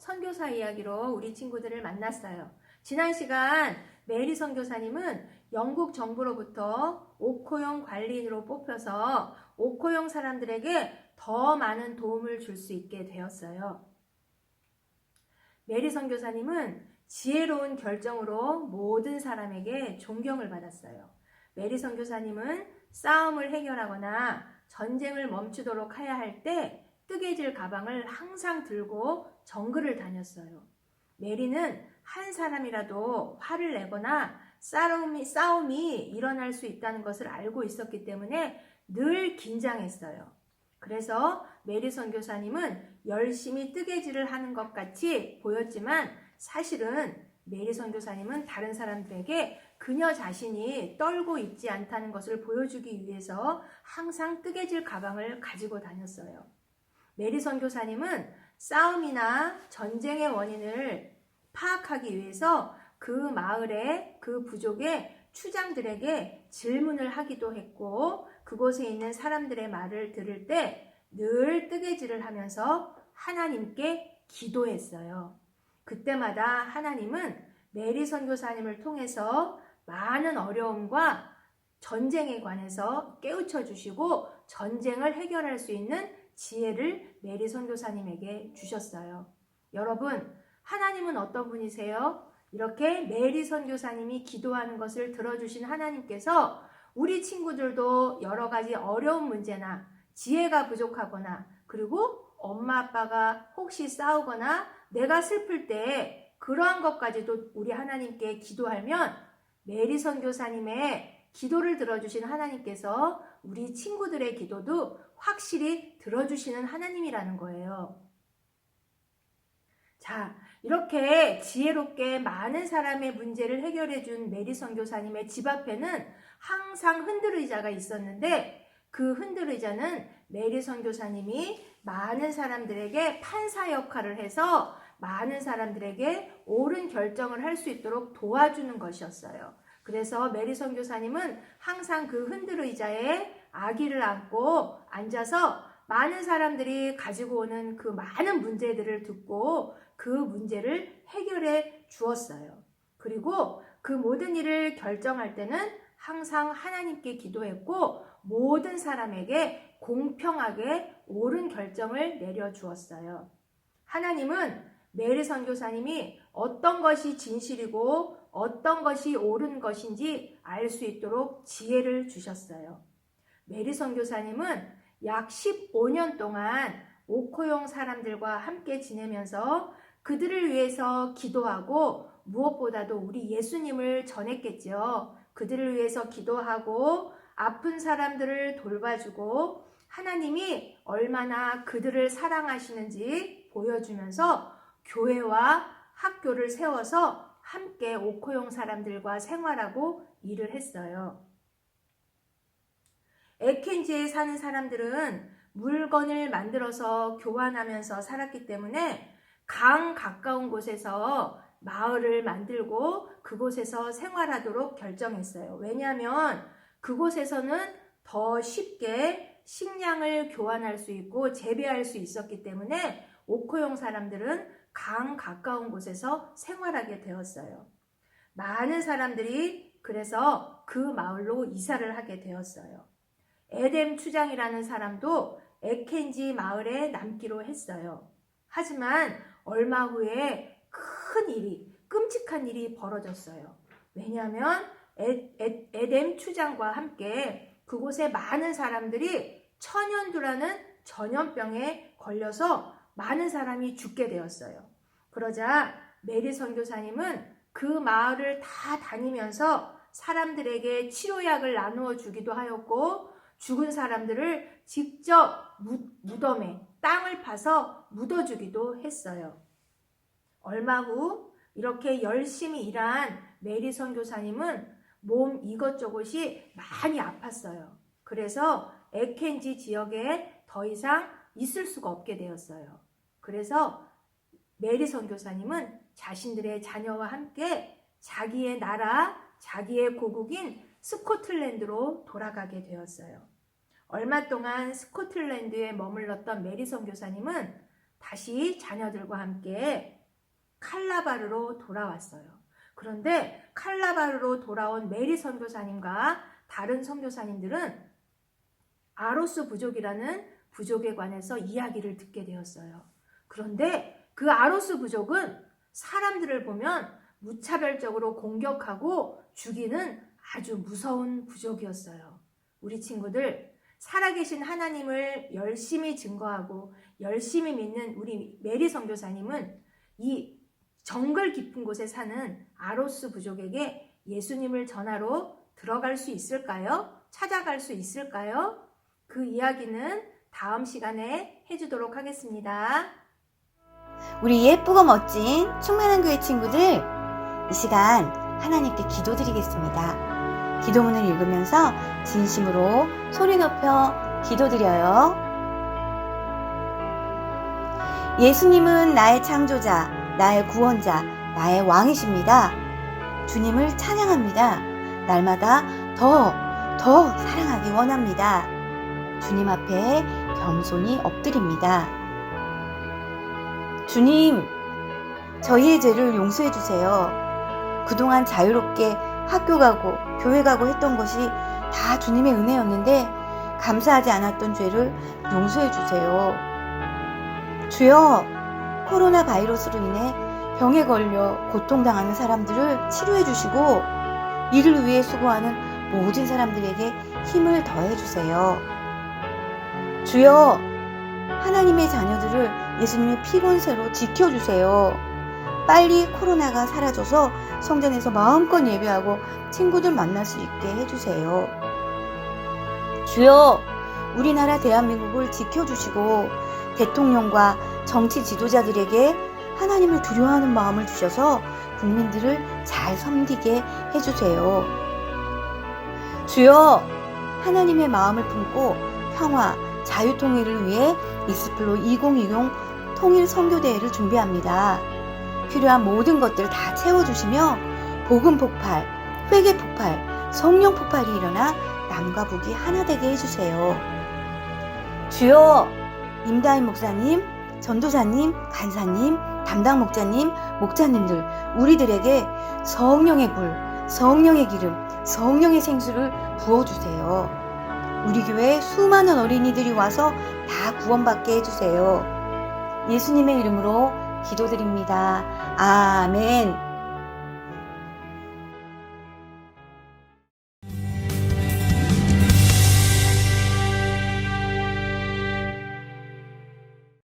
선교사 이야기로 우리 친구들을 만났어요. 지난 시간 메리 선교사님은 영국 정부로부터 오코용 관리인으로 뽑혀서 오코용 사람들에게 더 많은 도움을 줄 수 있게 되었어요. 메리 선교사님은 지혜로운 결정으로 모든 사람에게 존경을 받았어요. 메리 선교사님은 싸움을 해결하거나 전쟁을 멈추도록 해야 할 때 뜨개질 가방을 항상 들고 정글을 다녔어요. 메리는 한 사람이라도 화를 내거나 싸움이, 싸움이 일어날 수 있다는 것을 알고 있었기 때문에 늘 긴장했어요. 그래서 메리 선교사님은 열심히 뜨개질을 하는 것 같이 보였지만 사실은 메리 선교사님은 다른 사람들에게 그녀 자신이 떨고 있지 않다는 것을 보여주기 위해서 항상 뜨개질 가방을 가지고 다녔어요. 메리 선교사님은 싸움이나 전쟁의 원인을 파악하기 위해서 그 마을의 그 부족의 추장들에게 질문을 하기도 했고 그곳에 있는 사람들의 말을 들을 때 늘 뜨개질을 하면서 하나님께 기도했어요. 그때마다 하나님은 메리 선교사님을 통해서 많은 어려움과 전쟁에 관해서 깨우쳐 주시고 전쟁을 해결할 수 있는 지혜를 메리 선교사님에게 주셨어요. 여러분, 하나님은 어떤 분이세요? 이렇게 메리 선교사님이 기도하는 것을 들어주신 하나님께서 우리 친구들도 여러 가지 어려운 문제나 지혜가 부족하거나 그리고 엄마 아빠가 혹시 싸우거나 내가 슬플 때 그러한 것까지도 우리 하나님께 기도하면 메리 선교사님의 기도를 들어주신 하나님께서 우리 친구들의 기도도 확실히 들어주시는 하나님이라는 거예요. 자, 이렇게 지혜롭게 많은 사람의 문제를 해결해 준 메리 선교사님의 집 앞에는 항상 흔들 의자가 있었는데 그 흔들 의자는 메리 선교사님이 많은 사람들에게 판사 역할을 해서 많은 사람들에게 옳은 결정을 할 수 있도록 도와주는 것이었어요. 그래서 메리 선교사님은 항상 그 흔들 의자에 아기를 안고 앉아서 많은 사람들이 가지고 오는 그 많은 문제들을 듣고 그 문제를 해결해 주었어요. 그리고 그 모든 일을 결정할 때는 항상 하나님께 기도했고 모든 사람에게 공평하게 옳은 결정을 내려 주었어요. 하나님은 메리 선교사님이 어떤 것이 진실이고 어떤 것이 옳은 것인지 알 수 있도록 지혜를 주셨어요. 메리 선교사님은 약 15년 동안 오코용 사람들과 함께 지내면서 그들을 위해서 기도하고 무엇보다도 우리 예수님을 전했겠죠. 그들을 위해서 기도하고 아픈 사람들을 돌봐주고 하나님이 얼마나 그들을 사랑하시는지 보여주면서 교회와 학교를 세워서 함께 오코용 사람들과 생활하고 일을 했어요. 에켄지에 사는 사람들은 물건을 만들어서 교환하면서 살았기 때문에 강 가까운 곳에서 마을을 만들고 그곳에서 생활하도록 결정했어요. 왜냐하면 그곳에서는 더 쉽게 식량을 교환할 수 있고 재배할 수 있었기 때문에 오코용 사람들은 강 가까운 곳에서 생활하게 되었어요. 많은 사람들이 그래서 그 마을로 이사를 하게 되었어요. 에뎀 추장이라는 사람도 에켄지 마을에 남기로 했어요. 하지만 얼마 후에 큰 일이, 끔찍한 일이 벌어졌어요. 왜냐하면 에, 에, 에뎀 추장과 함께 그곳에 많은 사람들이 천연두라는 전염병에 걸려서 많은 사람이 죽게 되었어요. 그러자 메리 선교사님은 그 마을을 다 다니면서 사람들에게 치료약을 나누어 주기도 하였고 죽은 사람들을 직접 무덤에 땅을 파서 묻어주기도 했어요. 얼마 후 이렇게 열심히 일한 메리 선교사님은 몸 이것저것이 많이 아팠어요. 그래서 에켄지 지역에 더 이상 있을 수가 없게 되었어요. 그래서 메리 선교사님은 자신들의 자녀와 함께 자기의 나라, 자기의 고국인 스코틀랜드로 돌아가게 되었어요. 얼마 동안 스코틀랜드에 머물렀던 메리 선 교사님은 다시 자녀들과 함께 칼라바르로 돌아왔어요. 그런데 칼라바르로 돌아온 메리 선교사님과 다른 선교사님들은 아로스 부족이라는 부족에 관해서 이야기를 듣게 되었어요. 그런데 그 아로스 부족은 사람들을 보면 무차별적으로 공격하고 죽이는 아주 무서운 부족이었어요. 우리 친구들, 살아계신 하나님을 열심히 증거하고 열심히 믿는 우리 메리 선교사님은 이 정글 깊은 곳에 사는 아로스 부족에게 예수님을 전하러 들어갈 수 있을까요? 찾아갈 수 있을까요? 그 이야기는 다음 시간에 해주도록 하겠습니다. 우리 예쁘고 멋진 충만한 교회 친구들, 이 시간 하나님께 기도드리겠습니다. 기도문을 읽으면서 진심으로 소리 높여 기도드려요. 예수님은 나의 창조자, 나의 구원자, 나의 왕이십니다. 주님을 찬양합니다. 날마다 더, 더 사랑하기 원합니다. 주님 앞에 겸손히 엎드립니다. 주님, 저희의 죄를 용서해 주세요. 그동안 자유롭게 학교 가고 교회 가고 했던 것이 다 주님의 은혜였는데 감사하지 않았던 죄를 용서해 주세요. 주여, 코로나 바이러스로 인해 병에 걸려 고통당하는 사람들을 치료해 주시고 이를 위해 수고하는 모든 사람들에게 힘을 더해 주세요. 주여, 하나님의 자녀들을 예수님의 피곤세로 지켜주세요. 빨리 코로나가 사라져서 성전에서 마음껏 예배하고 친구들 만날 수 있게 해주세요. 주여, 우리나라 대한민국을 지켜주시고 대통령과 정치 지도자들에게 하나님을 두려워하는 마음을 주셔서 국민들을 잘 섬기게 해주세요. 주여, 하나님의 마음을 품고 평화, 자유통일을 위해 이스플로 2020 통일 선교대회를 준비합니다. 필요한 모든 것들을 다 채워주시며 복음 폭발, 회개 폭발, 성령 폭발이 일어나 남과 북이 하나 되게 해주세요. 주여, 임다인 목사님, 전도사님, 간사님, 담당 목자님, 목자님들, 우리들에게 성령의 불, 성령의 기름, 성령의 생수를 부어주세요. 우리 교회에 수많은 어린이들이 와서 다 구원받게 해주세요. 예수님의 이름으로 기도드립니다. 아멘.